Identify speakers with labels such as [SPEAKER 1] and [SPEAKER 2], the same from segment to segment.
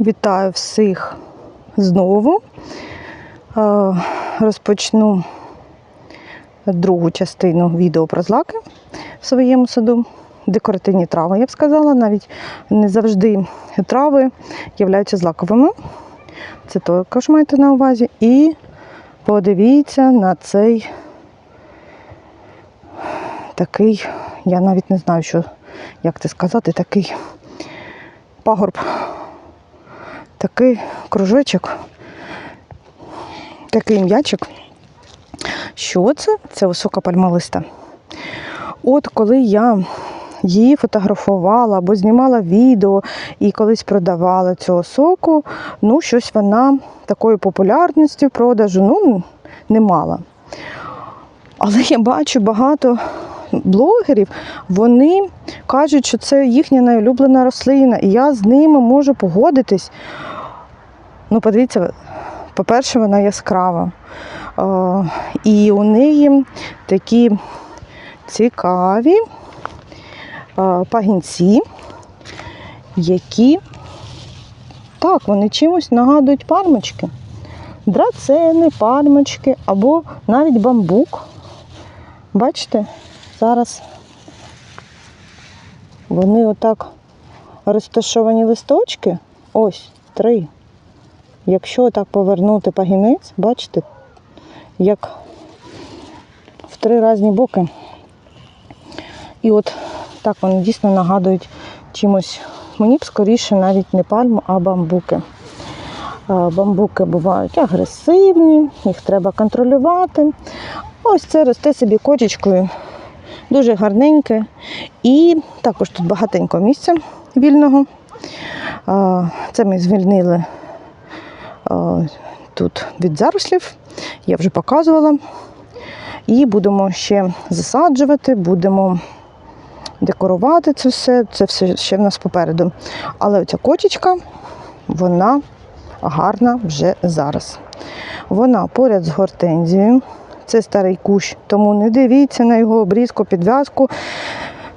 [SPEAKER 1] Вітаю всіх знову. Е, Розпочну другу частину відео про злаки в своєму саду. Декоративні трави, я б сказала, навіть не завжди трави являються злаковими. Це також маєте на увазі. І подивіться на цей такий, я навіть не знаю, що, як це сказати, такий пагорб такий кружочок, такий м'ячик. Що це? Це висока пальмолиста. От коли я її фотографувала або знімала відео і колись продавала цього соку, ну, щось вона такої популярності в продажу ну, не мала. Але я бачу багато блогерів, вони кажуть, що це їхня найулюблена рослина, і я з ними можу погодитись. Ну, подивіться, по-перше, вона яскрава. Е, І у неї такі цікаві е, пагінці, які так, вони чимось нагадують пальмочки. Драцени, пальмочки або навіть бамбук. Бачите, зараз вони отак розташовані листочки. Ось три. Якщо так повернути пагінець, бачите, як в три різні боки. І от так вони дійсно нагадують чимось. Мені б скоріше навіть не пальму, а бамбуки. Бамбуки бувають агресивні, їх треба контролювати. Ось це росте собі кочечкою, дуже гарненьке. І також тут багатенько місця вільного. Це ми звільнили тут від зарослів, я вже показувала. І будемо ще засаджувати, будемо декорувати це все. Це все ще в нас попереду. Але оця кочечка, вона гарна вже зараз. Вона поряд з гортензією. Це старий кущ, тому не дивіться на його обрізку, підв'язку.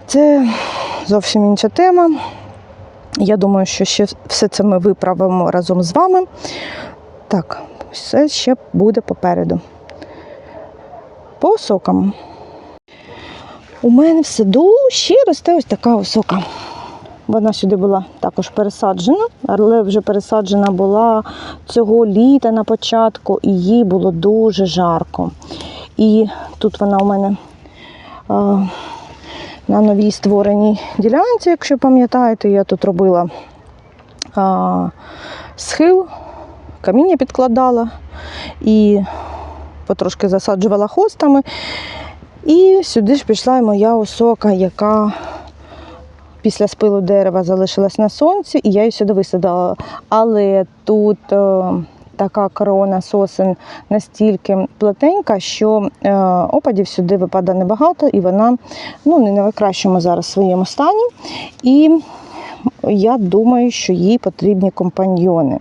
[SPEAKER 1] Це зовсім інша тема. Я думаю, що ще все це ми виправимо разом з вами. Так, все ще буде попереду. По сокам. У мене в саду ще росте ось така осока. Вона сюди була також пересаджена, але вже пересаджена була цього літа на початку, і їй було дуже жарко. І тут вона у мене а, на новій створеній ділянці, якщо пам'ятаєте, я тут робила а, схил, каміння підкладала і потрошки засаджувала хостами. І сюди ж пішла моя осока, яка після спилу дерева залишилась на сонці, і я її сюди висадила. Але тут е, така корона сосен настільки плотенька, що е, опадів сюди випадає небагато, і вона ну, не на найкращому зараз своєму стані. І я думаю, що їй потрібні компаньйони.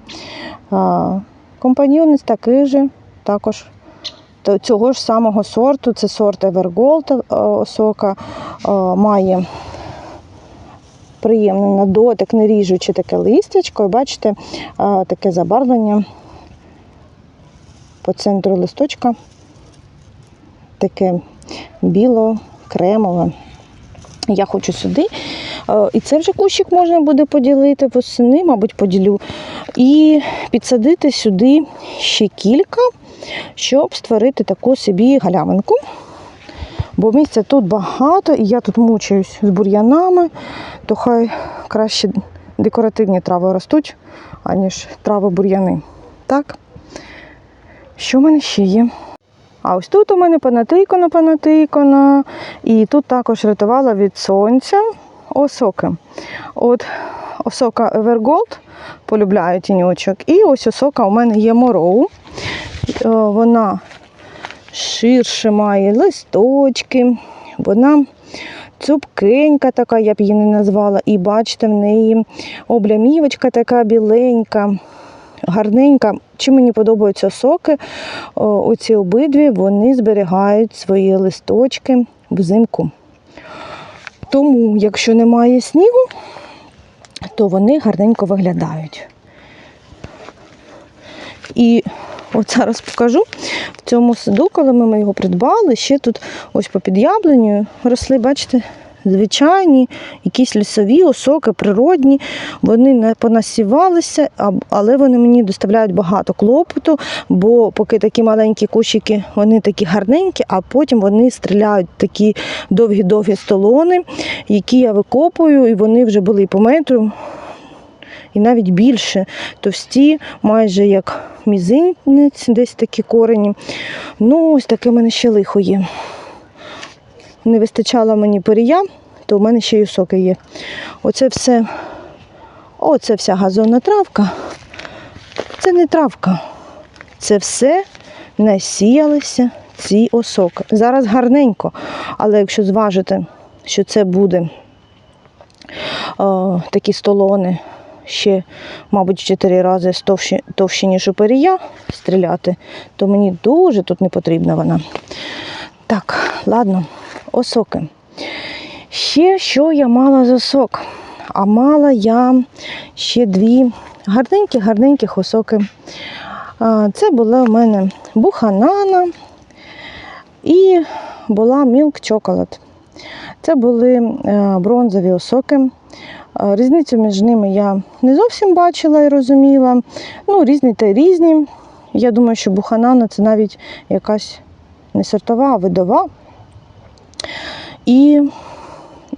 [SPEAKER 1] Компаньйони таких же, також цього ж самого сорту, це сорт Evergold е, осока, е, має приємне на дотик, не ріжучи таке листячко. І бачите, таке забарвлення по центру листочка, таке біло-кремове. Я хочу сюди. І це вже кущик можна буде поділити восени, мабуть, поділю. І підсадити сюди ще кілька, щоб створити таку собі галявинку. Бо місця тут багато, і я тут мучаюсь з бур'янами, то хай краще декоративні трави ростуть, аніж трави бур'яни. Так? Що в мене ще є? А ось тут у мене понатикано, понатикано. І тут також рятувала від сонця осоки. От осока Evergold, полюбляю тіньочок. І ось осока у мене є мороу. Е, Вона ширше має листочки, вона цупкенька така, я б її не назвала. І бачите, в неї облямівочка така біленька, гарненька. Чим мені подобаються соки, оці обидві вони зберігають свої листочки взимку. Тому, якщо немає снігу, то вони гарненько виглядають. І от зараз покажу в цьому саду, коли ми його придбали, ще тут ось попід яблунею росли, бачите, звичайні, якісь лісові осоки, природні. Вони не понасівалися, але вони мені доставляють багато клопоту, бо поки такі маленькі кущики, вони такі гарненькі, а потім вони стріляють такі довгі-довгі столони, які я викопую, і вони вже були по метру, і навіть більше товсті, майже як мізинець, десь такі корені. Ну, ось таке в мене ще лихо є. Не вистачало мені порія, то в мене ще й осоки є. Оце все, оце вся газонна травка. Це не травка. Це все насіялися ці осоки. Зараз гарненько, але якщо зважити, що це буде о, такі столони ще, мабуть, 4 рази товщі, товщі, ніж у перія стріляти, то мені дуже тут не потрібна вона. Так, ладно, осоки. Ще що я мала з осок? А мала я ще дві гарненькі-гарненьких осоки. Це була в мене буханана і була Milk Chocolate. Це були е, бронзові осоки. Різницю між ними я не зовсім бачила і розуміла. Ну, різні та різні. Я думаю, що буханана це навіть якась не сортова, а видова. І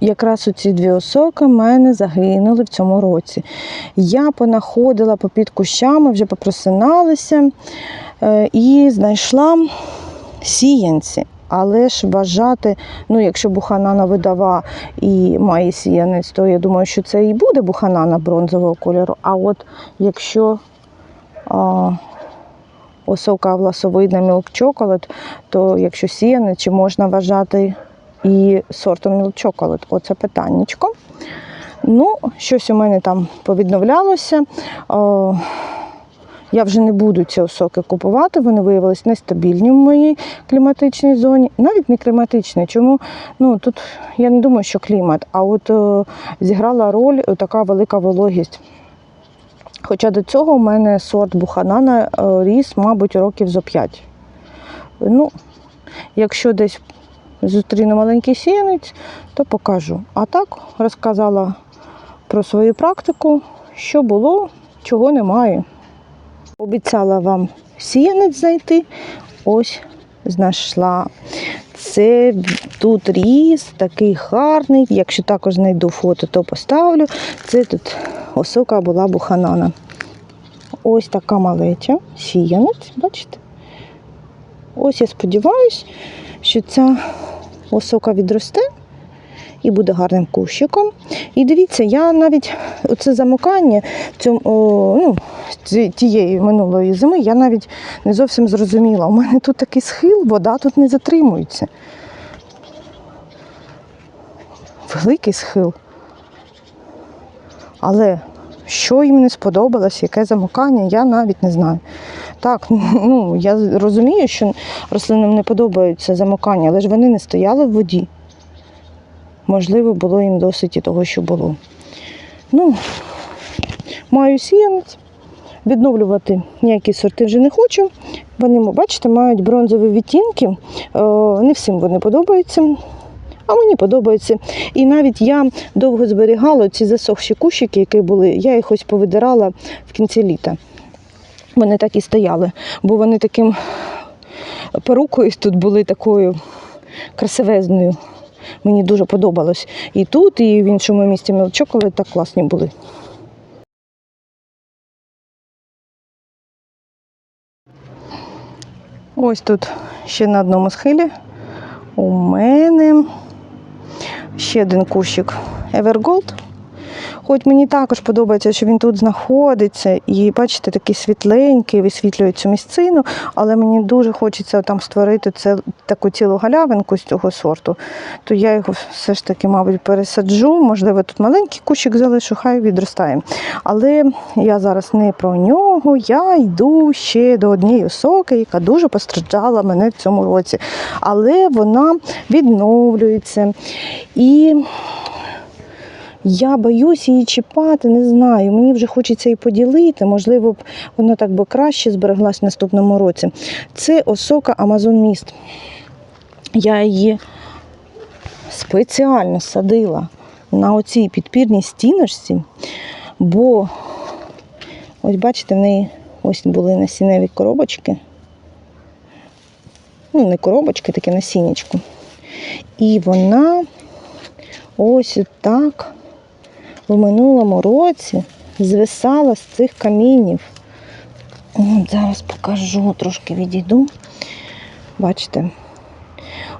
[SPEAKER 1] якраз оці дві осоки в мене загинули в цьому році. Я понаходила попід кущами, вже попросиналися е, і знайшла сіянці. Але ж вважати, ну якщо буханана видава і має сіянець, то я думаю, що це і буде буханана бронзового кольору. А от якщо а, осока власовидна Chocolate, то якщо сіянець, чи можна вважати і сортом Chocolate? Оце питаннячко. Ну, щось у мене там повідновлялося. О, я вже не буду ці осоки купувати, вони виявилися нестабільні в моїй кліматичній зоні. Навіть не кліматичній. Чому? Ну, тут я не думаю, що клімат, а от е, зіграла роль така велика вологість. Хоча до цього у мене сорт буханана е, ріс, мабуть, років зо 5. Ну, якщо десь зустріну маленький сіянець, то покажу. А так розказала про свою практику, що було, чого немає. Обіцяла вам сіянець знайти. Ось знайшла. Це тут ріс, такий гарний. Якщо також знайду фото, то поставлю. Це тут осока була буханана. Ось така малеча, сіянець, бачите? Ось я сподіваюся, що ця осока відросте і буде гарним кущиком. І дивіться, я навіть оце замокання цьому, ну, тієї минулої зими я навіть не зовсім зрозуміла. У мене тут такий схил, вода тут не затримується. Великий схил. Але що їм не сподобалось, яке замокання, я навіть не знаю. Так, ну я розумію, що рослинам не подобаються замокання, але ж вони не стояли в воді. Можливо, було їм досить і того, що було. Ну, маю сіянець. Відновлювати ніякі сорти вже не хочу. Вони, бачите, мають бронзові відтінки. Е, Не всім вони подобаються. А мені подобається. І навіть я довго зберігала ці засохші кущики, які були, я їх ось повидирала в кінці літа. Вони так і стояли, бо вони таким перукою тут були такою красивезною. Мені дуже подобалось. І тут, і в іншому місці мілчоколи так класні були. Ось тут ще на одному схилі у мене ще один кущик Evergold. Хоч мені також подобається, що він тут знаходиться, і бачите, такий світленький, висвітлює цю місцину, але мені дуже хочеться там створити це, таку цілу галявинку з цього сорту, то я його все ж таки, мабуть, пересаджу. Можливо, тут маленький кущик залишу, хай відростає. Але я зараз не про нього, я йду ще до однієї осоки, яка дуже постраждала мене в цьому році. Але вона відновлюється. І Я боюсь її чіпати, не знаю. Мені вже хочеться її поділити. Можливо, б вона так би краще збереглась в наступному році. Це осока Амазон Міст. Я її спеціально садила на оцій підпірній стіночці, бо ось бачите, в неї ось були насінневі коробочки. Ну, не коробочки, таке насіннячко. І вона ось так в минулому році звисала з цих камінів. От зараз покажу, трошки відійду. Бачите?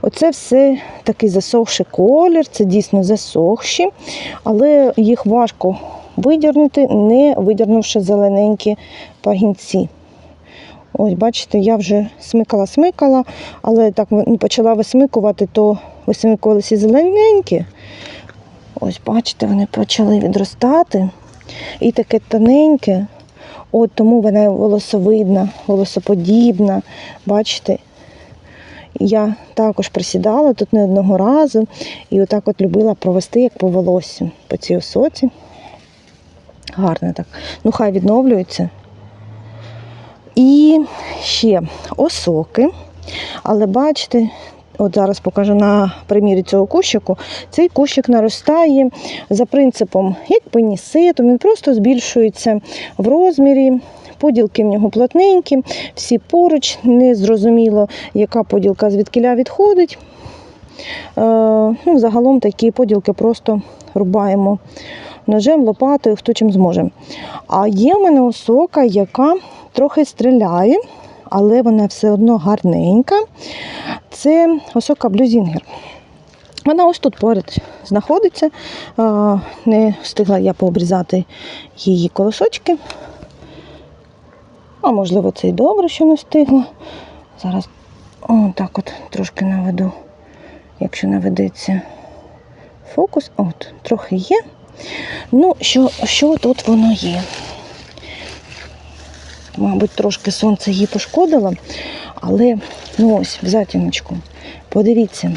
[SPEAKER 1] Оце все такий засохший колір, це дійсно засохші, але їх важко видірнути, не видірнувши зелененькі пагінці. Ось, бачите, я вже смикала-смикала, але так ну, почала висмикувати, то висмикувалися зелененькі. Ось, бачите, вони почали відростати. І таке тоненьке. От тому вона волосовидна, волосоподібна. Бачите, я також присідала тут не одного разу і отак от любила провести як по волоссю по цій осоці. Гарно так. Ну, хай відновлюється. І ще осоки. Але бачите, от зараз покажу на примірі цього кущику. Цей кущик наростає за принципом як пеніситу, він просто збільшується в розмірі. Поділки в нього плотненькі, всі поруч, не зрозуміло, яка поділка звідкиля відходить. Е, ну, загалом такі поділки просто рубаємо ножем, лопатою, хто чим зможе. А є в мене осока, яка трохи стріляє, але вона все одно гарненька. Це осока блюзінгер. Вона ось тут поряд знаходиться. Не встигла я пообрізати її колосочки. А можливо, це й добре, що не встигла. Зараз так от трошки наведу, якщо наведеться фокус. От, трохи є. Ну, що, що тут воно є? Мабуть, трошки сонце її пошкодило, але ну ось в затіночку. Подивіться,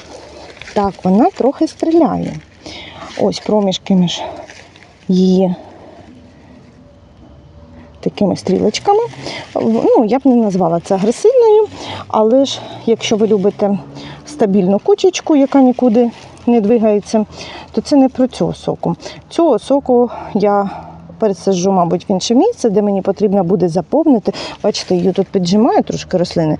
[SPEAKER 1] так, вона трохи стріляє. Ось проміжки між її такими стрілочками. Ну, я б не назвала це агресивною, але ж якщо ви любите стабільну кучечку, яка нікуди не двигається, то це не про цю соку. Цю соку я пересаджу, мабуть, в інше місце, де мені потрібно буде заповнити. Бачите, її тут піджимаю трошки рослини.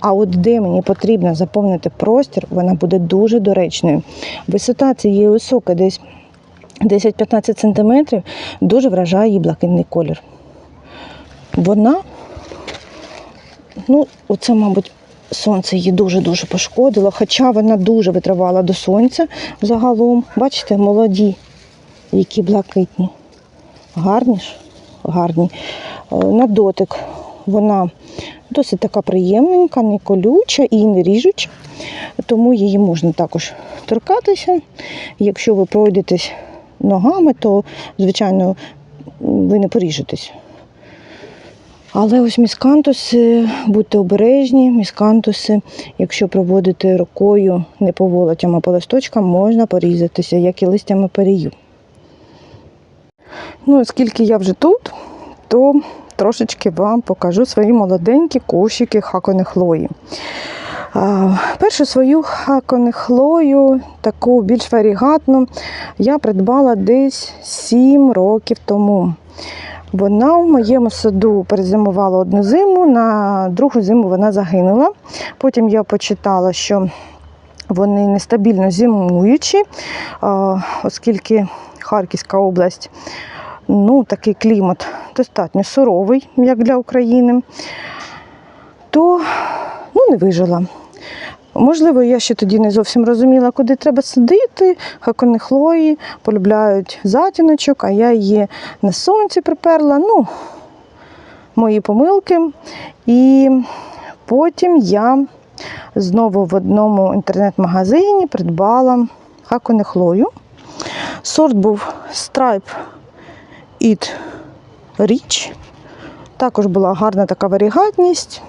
[SPEAKER 1] А от де мені потрібно заповнити простір, вона буде дуже доречною. Висота цієї осоки десь 10-15 см дуже вражає її блакитний колір. Вона, ну, оце, мабуть, сонце її дуже-дуже пошкодило, хоча вона дуже витривала до сонця загалом. Бачите, молоді, які блакитні. Гарні ж, гарні. Е, На дотик вона досить така приємненька, не колюча і не ріжуча, тому її можна також торкатися. Якщо ви пройдетесь ногами, то, звичайно, ви не поріжетесь. Але ось міскантуси, будьте обережні, міскантуси, якщо проводити рукою не по волотям, а по листочкам, можна порізатися, як і листями перію. Ну, оскільки я вже тут, то трошечки вам покажу свої молоденькі кущики хаконехлої. А, Першу свою хаконехлою, таку більш варігатну, я придбала десь 7 років тому. Вона в моєму саду перезимувала одну зиму, на другу зиму вона загинула. Потім я почитала, що вони нестабільно зимуючі, оскільки Харківська область, ну, такий клімат достатньо суровий, як для України, то ну, не вижила. Можливо, я ще тоді не зовсім розуміла, куди треба садити. Хаконехлої полюбляють затіночок, а я її на сонці приперла. Ну, мої помилки. І потім я знову в одному інтернет-магазині придбала хаконехлою. Сорт був Stripe It Rich. Також була гарна така варігатність.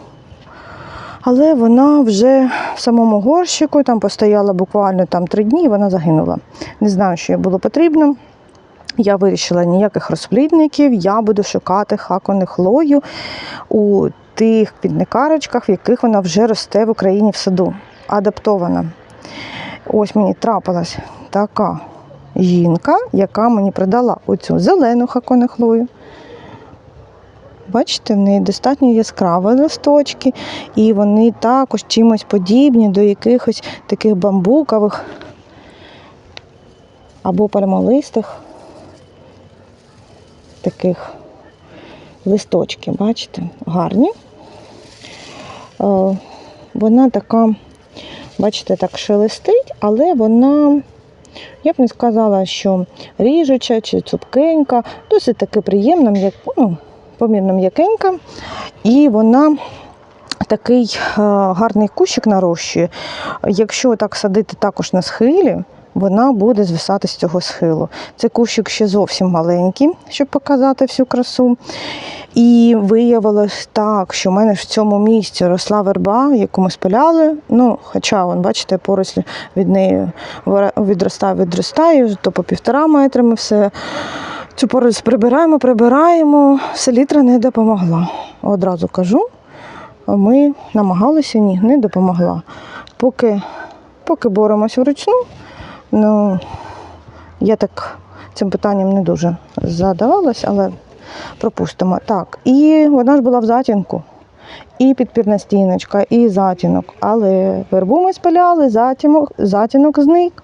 [SPEAKER 1] Але вона вже в самому горщику, там постояла буквально там три дні, і вона загинула. Не знаю, що їй було потрібно. Я вирішила ніяких розплідників, я буду шукати хакони хлою у тих квітникарочках, в яких вона вже росте в Україні в саду. Адаптована. Ось мені трапилась така жінка, яка мені продала оцю зелену хаконихлою. Бачите, в неї достатньо яскраві листочки, і вони також чимось подібні до якихось таких бамбукових або пальмолистих таких листочків, бачите, гарні. Е, Вона така, бачите, так шелестить, але вона, я б не сказала, що ріжуча чи цупкенька, досить таки приємна, м'як- ну, помірно м'якенька. І вона такий е, гарний кущик нарощує. Якщо так садити також на схилі, вона буде звисати з цього схилу. Цей кущик ще зовсім маленький, щоб показати всю красу. І виявилось так, що в мене в цьому місці росла верба, яку ми спиляли. Ну, хоча, вон, бачите, порослі від неї відростає, відростає, то по півтора метри ми все. Цю поросль прибираємо, прибираємо. Селітра не допомогла. Одразу кажу. Ми намагалися, ні, не допомогла. Поки, поки боремось вручну, ну, я так цим питанням не дуже задавалась, але пропустимо. Так, і вона ж була в затінку. І підпірна стіночка, і затінок. Але вербу ми спиляли, затінок, затінок зник.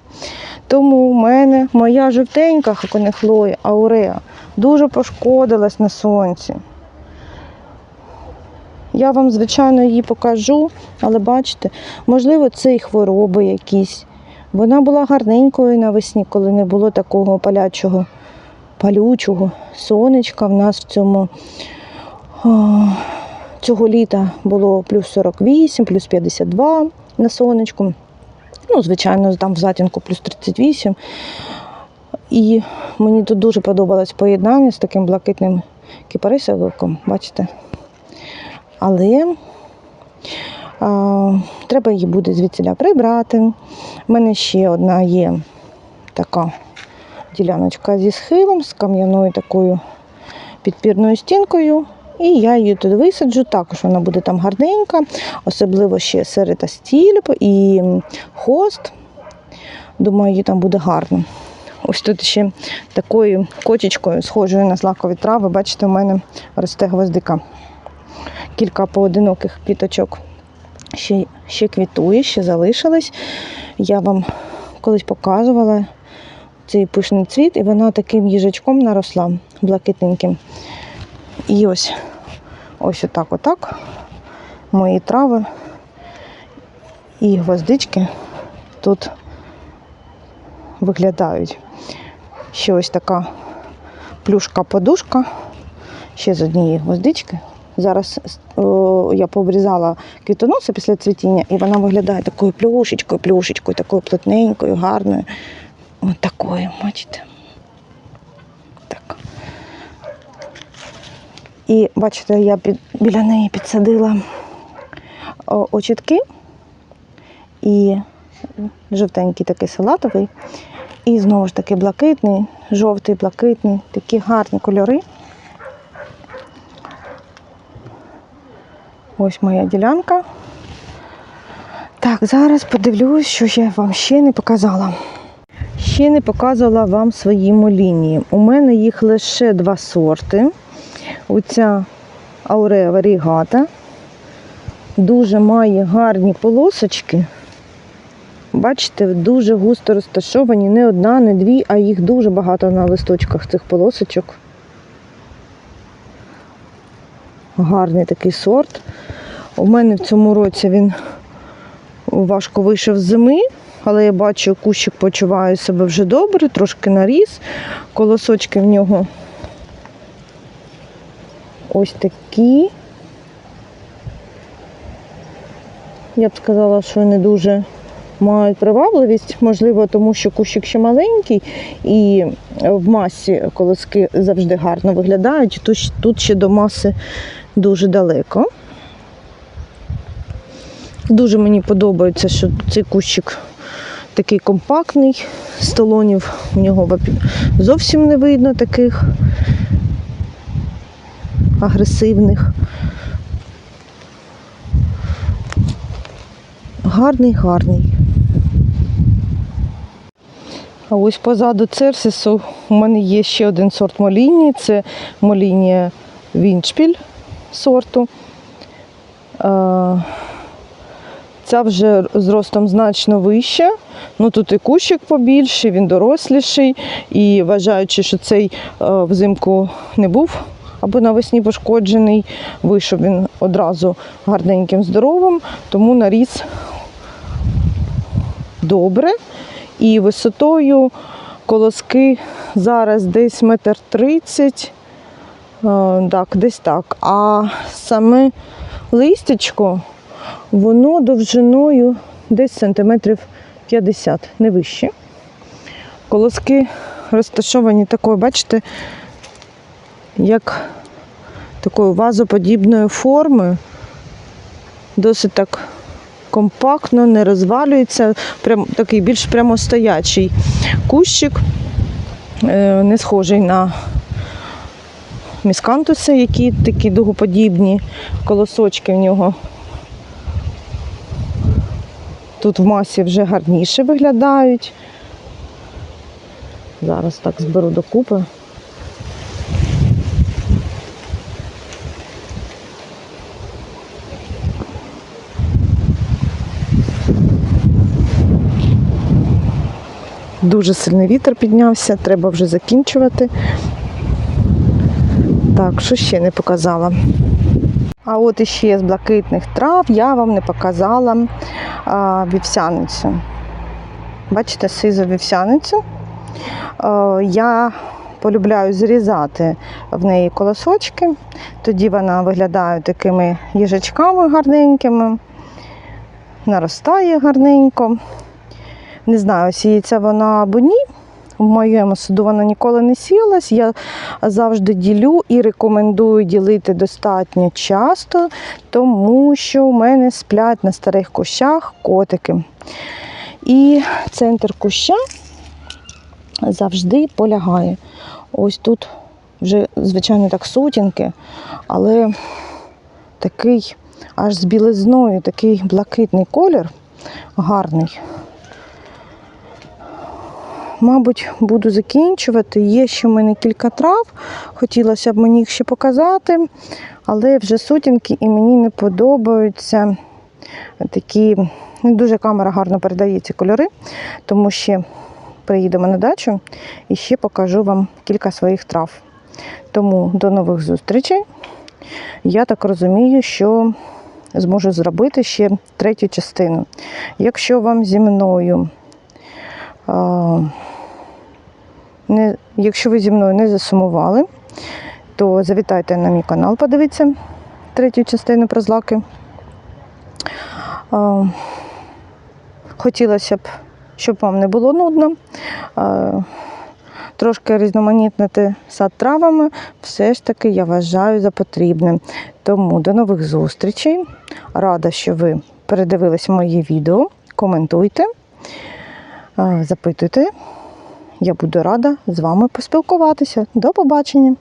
[SPEAKER 1] Тому в мене моя жовтенька хаконехлоя ауреа дуже пошкодилась на сонці. Я вам, звичайно, її покажу, але бачите, можливо, це і хвороби якісь. Вона була гарненькою навесні, коли не було такого палячого, палючого сонечка. В нас в цьому о, цього літа було плюс 48, плюс 52 на сонечку. Ну, звичайно, там в затінку плюс 38. І мені тут дуже подобалось поєднання з таким блакитним кипарисовиком, бачите. Але треба її буде звідсіля прибрати. У мене ще одна є така діляночка зі схилом, з кам'яною такою підпірною стінкою. І я її туди висаджу, також вона буде там гарненька, особливо ще серета стільп і хост. Думаю, їй там буде гарно. Ось тут ще такою кочечкою, схожою на злакові трави, бачите, у мене росте гвоздика. Кілька поодиноких квіточок ще, ще квітує, ще залишились. Я вам колись показувала цей пишний цвіт, і вона таким їжачком наросла, блакитненьким. І ось, ось отак, отак. Мої трави і гвоздички тут виглядають. Ще ось така плюшка-подушка, ще з однієї гвоздички. Зараз о, я пообрізала квітоноси після цвітіння, і вона виглядає такою плюшечкою, плюшечкою, такою плотненькою, гарною. Ось такою, бачите. Так. І бачите, я під, біля неї підсадила о, очітки і жовтенький такий салатовий. І знову ж таки блакитний, жовтий, блакитний, такі гарні кольори. Ось моя ділянка. Так, зараз подивлюсь, що я вам ще не показала. Ще не показувала вам свої молінії. У мене їх лише два сорти. Оця ауреа варігата. Дуже має гарні полосочки. Бачите, дуже густо розташовані, не одна, не дві, а їх дуже багато на листочках цих полосочок. Гарний такий сорт. У мене в цьому році він важко вийшов з зими, але я бачу, кущик почуває себе вже добре, трошки наріс. Колосочки в нього ось такі. Я б сказала, що не дуже мають привабливість, можливо, тому що кущик ще маленький і в масі колоски завжди гарно виглядають. Тут, тут ще до маси дуже далеко. Дуже мені подобається, що цей кущик такий компактний, столонів у нього зовсім не видно таких агресивних. Гарний, гарний. А ось позаду церсису у мене є ще один сорт моліні. Це молінія Вінчпіль сорту. Ця вже зростом значно вища. Ну тут і кущик побільший, він доросліший. І вважаючи, що цей е, взимку не був або навесні пошкоджений, вийшов він одразу гарненьким, здоровим, тому наріс добре. І висотою колоски зараз десь метр тридцять, е, так, десь так. А саме листячко, воно довжиною десь сантиметрів 50, не вище. Колоски розташовані такою, бачите, як такою вазоподібною формою. Досить так компактно, не розвалюється, прям такий більш прямостоячий кущик, е, не схожий на міскантуси, які такі дугоподібні, колосочки в нього. Тут в масі вже гарніше виглядають. Зараз так зберу докупи. Дуже сильний вітер піднявся, треба вже закінчувати. Так, що ще не показала? А от іще з блакитних трав я вам не показала а, вівсяницю. Бачите, сизу вівсяницю. А, я полюбляю зрізати в неї колосочки, тоді вона виглядає такими їжачками гарненькими, наростає гарненько. Не знаю, сіється вона або ні. В моєму саду вона ніколи не сіялась. Я завжди ділю і рекомендую ділити достатньо часто, тому що у мене сплять на старих кущах котики. І центр куща завжди полягає. Ось тут вже, звичайно, так сутінки, але такий аж з білизною, такий блакитний колір, гарний. Мабуть, буду закінчувати. Є ще в мене кілька трав. Хотілося б мені їх ще показати, але вже сутінки і мені не подобаються такі. Не дуже камера гарно передає ці кольори, тому ще приїдемо на дачу і ще покажу вам кілька своїх трав. Тому до нових зустрічей. Я так розумію, що зможу зробити ще третю частину. Якщо вам зі мною не, якщо ви зі мною не засумували, то завітайте на мій канал, подивіться третю частину про злаки. Хотілося б, щоб вам не було нудно. Трошки різноманітнити сад травами, все ж таки я вважаю за потрібне. Тому до нових зустрічей. Рада, що ви передивились мої відео. Коментуйте, запитуйте. Я буду рада з вами поспілкуватися. До побачення!